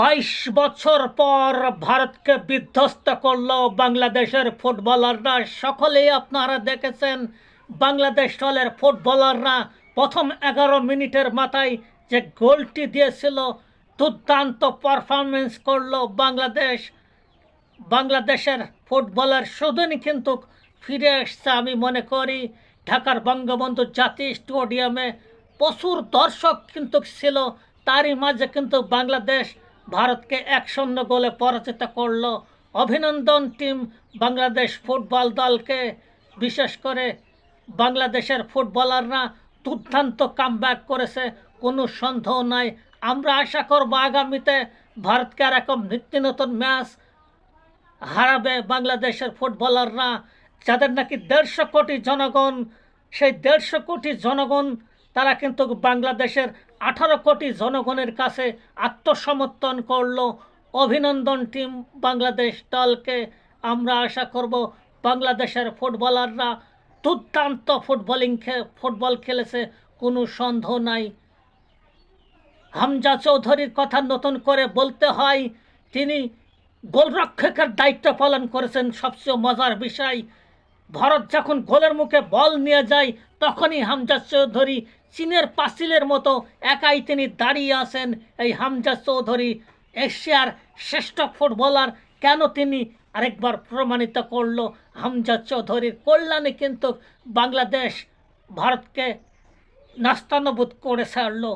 বাইশ বছর পর ভারতকে বিধ্বস্ত করল বাংলাদেশের ফুটবলাররা। সকলেই আপনারা দেখেছেন, বাংলাদেশ দলের ফুটবলাররা প্রথম এগারো মিনিটের মাথায় যে গোলটি দিয়েছিল, দুর্দান্ত পারফরমেন্স করল বাংলাদেশ। বাংলাদেশের ফুটবলার শুধুই কিন্তু ফিরে এসছে আমি মনে করি। ঢাকার বঙ্গবন্ধু জাতীয় স্টেডিয়ামে প্রচুর দর্শক কিন্তু ছিল, তারই মাঝে কিন্তু বাংলাদেশ ভারতকে এক শূন্য গোলে পরাজিত করল অভিনন্দন টিম বাংলাদেশ ফুটবল দলকে। বিশেষ করে বাংলাদেশের ফুটবলাররা দুর্দান্ত কামব্যাক করেছে, কোনো সন্দেহ নাই। আমরা আশা করব আগামীতে ভারতকে আর এরকম নিত্য নতুন ম্যাচ হারাবে বাংলাদেশের ফুটবলাররা। যাদের নাকি দেড়শো কোটি জনগণ, সেই দেড়শো কোটি জনগণ, তারা কিন্তু বাংলাদেশের আঠারো কোটি জনগণের কাছে আত্মসমর্থন করল অভিনন্দন টিম বাংলাদেশ দলকে। আমরা আশা করব বাংলাদেশের ফুটবলাররা দুর্দান্ত ফুটবলিং ফুটবল খেলেছে, কোনো সন্দেহ নাই। হামজা চৌধুরীর কথা নতুন করে বলতে হয়, তিনি গোলরক্ষকের দায়িত্ব পালন করেছেন। সবচেয়ে মজার বিষয় ভারত যখন গোলের মুখে বল নিয়ে যায়, তখনই হামজা চৌধুরী চীনের পাঁচিলের মতো একাই তিনি দাঁড়িয়ে আছেন। এই হামজা চৌধুরী এশিয়ার শ্রেষ্ঠ ফুটবলার কেন তিনি আরেকবার প্রমাণিত করল? হামজা চৌধুরীর কল্যাণে কিন্তু বাংলাদেশ ভারতকে নাস্তানবোধ করে ছাড়লো।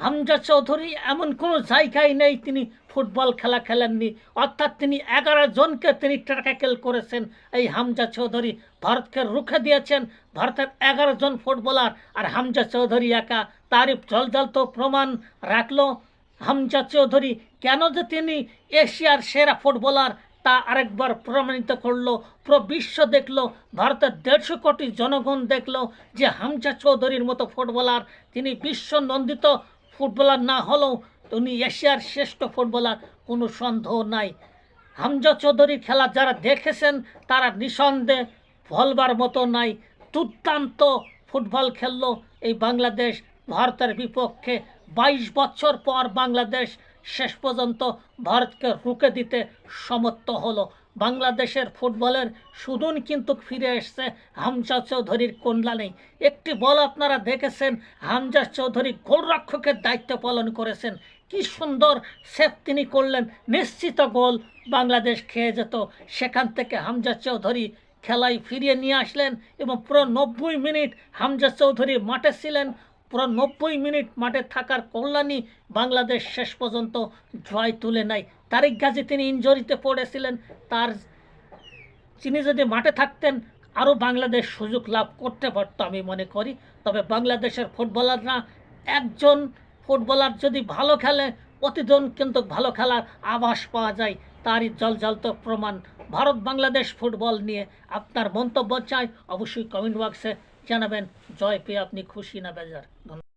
হামজা চৌধুরী এমন কোনো জায়গায় নেই তিনি ফুটবল খেলা খেলেননি। অর্থাৎ তিনি এগারো জনকে তিনি ট্যাকেল করেছেন। এই হামজা চৌধুরী ভারতকে রুখে দিয়েছেন। ভারতের এগারো জন ফুটবলার আর হামজা চৌধুরী একা। তারই জল তো প্রমাণ রাখল। হামজা চৌধুরী কেন যে তিনি এশিয়ার সেরা ফুটবলার তা আরেকবার প্রমাণিত করল। পুরো বিশ্ব দেখল। ভারতের দেড়শো কোটি জনগণ দেখল যে হামজা চৌধুরীর মতো ফুটবলার তিনি বিশ্ব নন্দিত ফুটবলার না হলেও উনি এশিয়ার শ্রেষ্ঠ ফুটবলার, কোনো সন্দেহ নাই। হামজা চৌধুরীর খেলা যারা দেখেছেন, তারা নিঃসন্দেহে ভলবার মতো নাই, দুর্দান্ত ফুটবল খেলল এই বাংলাদেশ। ভারতের বিপক্ষে বাইশ বছর পর বাংলাদেশ শেষ পর্যন্ত ভারতকে রুখে দিতে সমর্থ হলো। বাংলাদেশের ফুটবলের সুদূন কিন্তু ফিরে এসছে হামজা চৌধুরীর নেই একটি বল আপনারা দেখেছেন, হামজা চৌধুরী গোলরক্ষকের দায়িত্ব পালন করেছেন। কি সুন্দর সেভ তিনি করলেন, নিশ্চিত গোল বাংলাদেশ খেয়ে যেত। সেখান থেকে হামজা চৌধুরী খেলায় ফিরিয়ে নিয়ে আসলেন এবং পুরো নব্বই মিনিট হামজা চৌধুরী মাঠে ছিলেন। পুরো নব্বই মিনিট মাঠে থাকার কল্যাণী বাংলাদেশ শেষ পর্যন্ত জয় তুলে নেয়। তারিক গাজী তিনি ইঞ্জরিতে পড়েছিলেন। তার তিনি যদি মাঠে থাকতেন আরও বাংলাদেশ সুযোগ লাভ করতে পারতো আমি মনে করি। তবে বাংলাদেশের ফুটবলাররা একজন ফুটবলার যদি ভালো খেলে প্রতিজন কিন্তু ভালো খেলার আভাস পাওয়া যায়। তারই জলজলত প্রমাণ। ভারত বাংলাদেশ ফুটবল নিয়ে আপনার মন্তব্য চাই, অবশ্যই কমেন্ট বক্সে জানাবেন। জয় পেয়ে আপনি খুশি না বেজার। ধন্যবাদ।